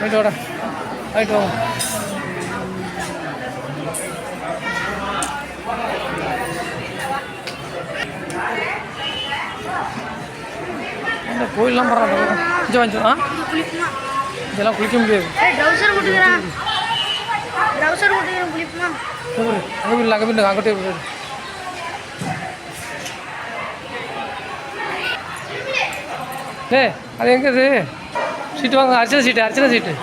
Right வாடா. Right வாங்க. இந்த கோயிலெலாம் பரவாயில்ல. கொஞ்சம் கொஞ்சம் ஆ இதெல்லாம் குளிக்க முடியாது. அங்கே அங்கிட்டே டே அது எங்கே இது சீட்டு வாங்க அர்ச்சனை சீட்டு அர்ச்சனை சீட்டு.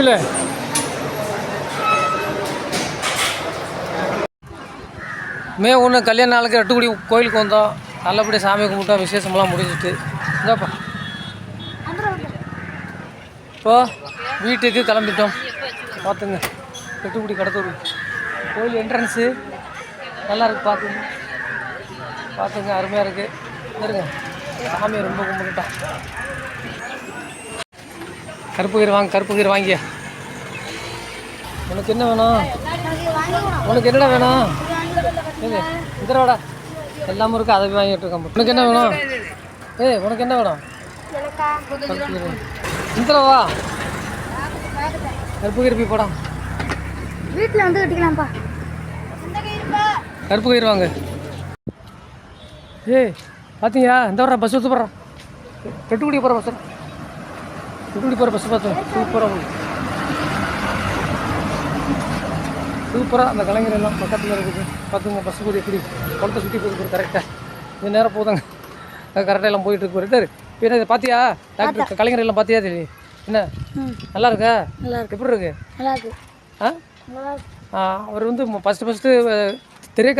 இல்லை. மே ஒன்று கல்யாண நாளுக்கு ரெட்டுக்குடி கோயிலுக்கு வந்தோம். நல்லபடியாக சாமி கும்பிட்டோம். விசேஷமெல்லாம் முடிஞ்சிட்டு. இந்தாப்பா. இப்போ வீட்டுக்கு கிளம்பிட்டோம். பார்த்துங்க ரெட்டுக்குடி கடத்தூர். கோயில் என்ட்ரன்ஸு நல்லா இருக்கு பார்த்துங்க பார்த்துங்க அருமையாக இருக்குது இருங்க சாமியை ரொம்ப கும்பிட்டுட்டோம் கருப்பு கயிறு வாங்க கருப்பு கயிறு வாங்கியா. உனக்கு என்ன வேணும்? உனக்கு என்னடா வேணும்? ஏங்க இந்தடா எல்லாமே இருக்கு அதை வாங்கிட்டு இருக்கோம் உனக்கு என்ன வேணும்? ஏய் உனக்கு என்ன வேணும்? இந்தடவா கருப்பு கருப்பி படம் வீட்டில் வந்து கட்டிக்கலாம்ப்பா. கருப்பு கயிறு வாங்க. ஏய் பார்த்தீங்களா இந்த வர பஸ் ஊற்று போடுறான் ரெட்டுக்குடி போகிற பஸ் ரெட்டுக்குடி போகிற பஸ் பார்த்தோம் சூப்பராக சூப்பராக அந்த கலைஞர் எல்லாம் பக்கத்தில் இருக்குது. பார்த்துங்க பஸ் கூட எப்படி? குளத்தை சுற்றி போகுது கரெக்டாக இந்த நேரம் போதாங்க. கரெக்டாக எல்லாம் போயிட்டு இருக்கு என்ன இதை பார்த்தியா டாக்டர் கலைஞர் எல்லாம் பார்த்தியா தெரியும் என்ன? நல்லா இருக்கா? நல்லா எப்படி இருக்கு? நல்லா இருக்கு ஆ அவர் வந்து ஃபஸ்ட்டு ஃபஸ்ட்டு திரை